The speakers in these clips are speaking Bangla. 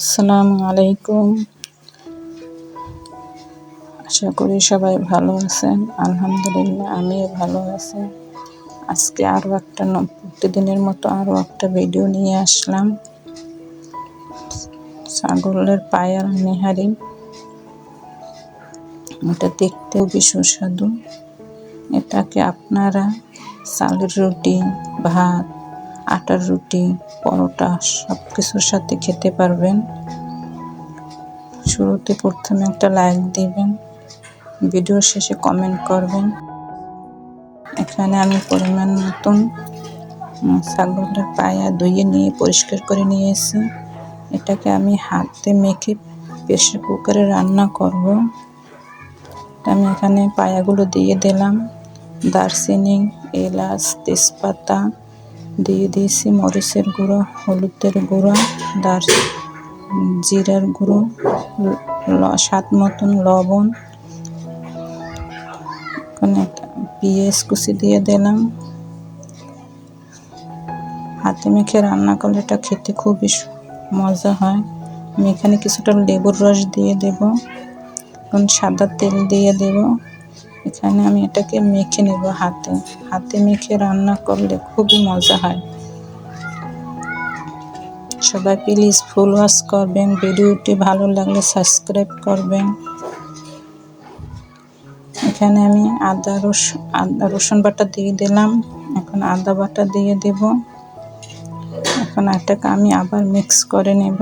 আসসালামু আলাইকুম আশা করি সবাই ভালো আছেন। আলহামদুলিল্লাহ, আমিও ভালো আছি। আজকে আরও একটা প্রতিদিনের মতো আরও একটা ভিডিও নিয়ে আসলাম। ছাগলের পায়ার নেহারি এটা দেখতে খুবই সুস্বাদু। এটাকে আপনারা চালের রুটি, ভাত আটার রুটি, পরোটা সব কিছুর সাথে খেতে পারবেন। শুরুতে প্রথমে একটা লাইক দিবেন ভিডিও শেষে কমেন্ট করবেন। এখানে আমি পরিমাণ মতন ছাগলটা পায়া ধুয়ে নিয়ে, পরিষ্কার করে নিয়েছি। এটাকে আমি হাতে মেখে প্রেশার কুকারে রান্না করব। আমি এখানে পায়াগুলো দিয়ে দিলাম। দারচিনি, এলাচ, তেজপাতা দিয়ে দিয়েছি মরিচের গুঁড়ো, হলুদের গুঁড়ো, দার জিরার গুঁড়ো স্বাদ মতন লবণ ওখানে পেঁয়াজ কুচি দিয়ে দিলাম। হাতে মেখে রান্না করলে এটা খেতে খুবই মজা হয়। আমি এখানে কিছুটা লেবুর রস দিয়ে দেব এখন সাদা তেল দিয়ে দেব। এখানে আমি এটাকে মেখে নেব হাতে। হাতে মেখে রান্না করলে খুবই মজা হয়। সবাই প্লিজ ফুল ওয়াশ করবেন, ভিডিওটি ভালো লাগলে সাবস্ক্রাইব করবেন। এখানে আমি আদা রসুন আদা রসুন বাটা দিয়ে দিলাম। এখন আদা বাটা দিয়ে দেব। এখন এটাকে আমি আবার মিক্স করে নেব।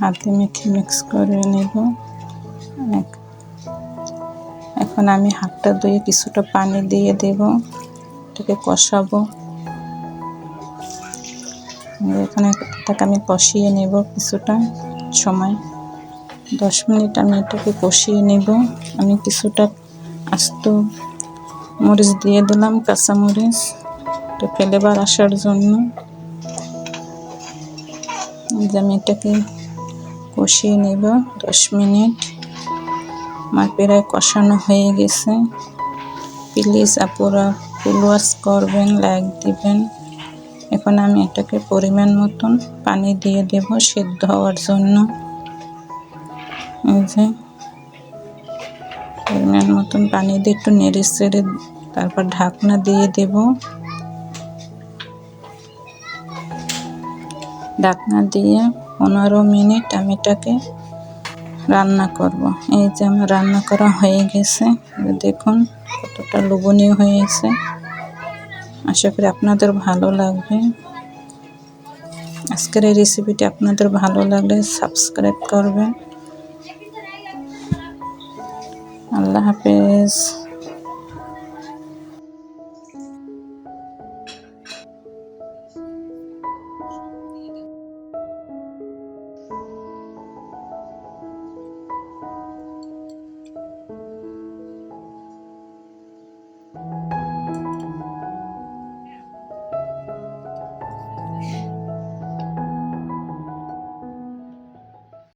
হাতে মেখে মিক্স করে নেব। এখন আমি হাতটা ধুয়ে কিছুটা পানি দিয়ে দেব, এটাকে কষাবো। এখানে এটাকে আমি কষিয়ে নেব কিছুটা সময়। দশ মিনিট আমি এটাকে কষিয়ে নেব। আমি কিছুটা আস্ত মরিচ দিয়ে দিলাম, কাঁচা মরিচ। একটু ফ্লেভার আসার জন্য। আমি এটাকে কষিয়ে নেব দশ মিনিট। আমার প্রায় কষানো হয়ে গেছে। প্লিজ আপুরা ফুল ওয়াশ করবেন, লাইক দিবেন। এখন আমি এটাকে পরিমাণ মতন পানি দিয়ে দেব সেদ্ধ হওয়ার জন্য। এই যে পরিমাণ মতন পানি দিয়ে একটু নেড়ে চেড়ে তারপর ঢাকনা দিয়ে দেব। ঢাকনা দিয়ে পনেরো মিনিট আমি এটাকে রান্না করব। এই যে আমার রান্না করা হয়ে গেছে। দেখুন কতটা লোভনীয় হয়েছে। আশা করি আপনাদের ভালো লাগবে। আজকের এই রেসিপিটি আপনাদের ভালো লাগলে সাবস্ক্রাইব করবেন। আল্লাহ হাফেজ।